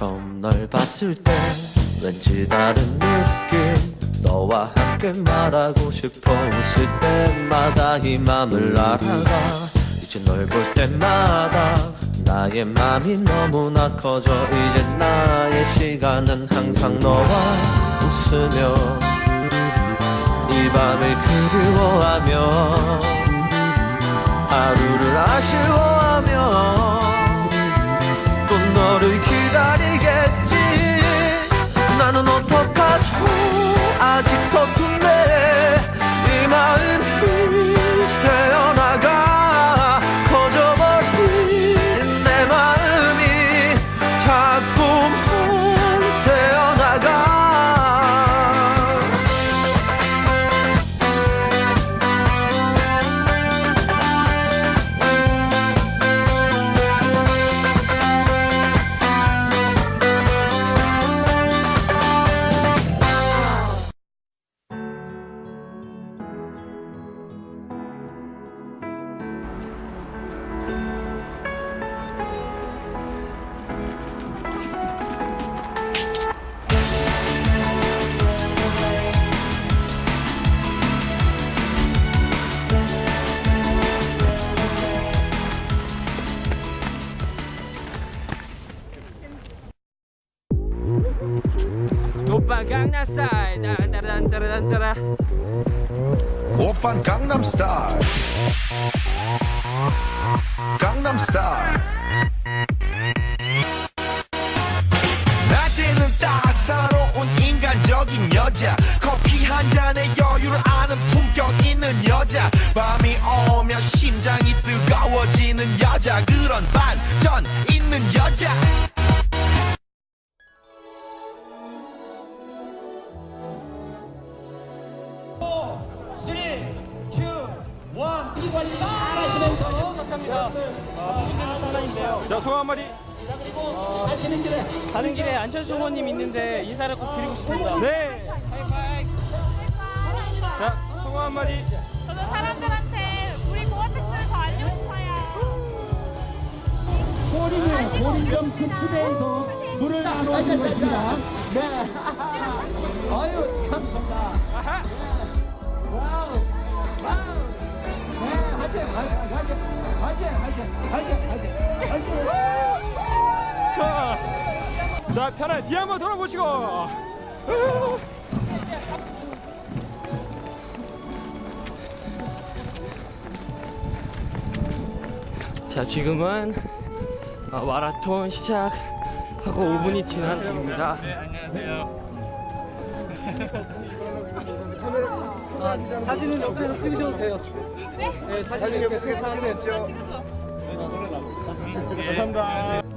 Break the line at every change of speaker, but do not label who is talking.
처음 널 봤을 때 왠지 다른 느낌. 너와 함께 말하고 싶어 웃을 때마다 이 맘을 알아가. 이제 널 볼 때마다 나의 맘이 너무나 커져. 이제 나의 시간은 항상 너와 웃으며 이 밤을 그리워
오빠 강남스타일. 따라단따라단따라.
오빤 강남 스타일. 강남 스타일. 낮에는 따사로운 인간적인 여자. 커피 한 잔에 여유를 아는 품격 있는 여자. 밤이 오면 심장이 뜨거워지는 여자. 그런 반전 있는 여자
자 소감 한마디 가시는 길에 가는 길에 안철수 후보님 있는데 인사를 꼭 드리고 싶습니다 네 자 소감 한마디
저도 사람들한테 우리 고어텍스를 더 알리고 싶어요.
꼬리는 꼬리병 급수대에서 물을 나누는 것입니다. 네. 아유, 감사합니다. 와우. 와우.
자 편하게 뒤 한번 돌아보시고. 자 지금은 어, 마라톤 시작하고 5분이 지난 중입니다. 네 안녕하세요. 사진은 옆에서 찍으셔도 돼요. 네 사진 옆에서 찍으세요. 감사합니다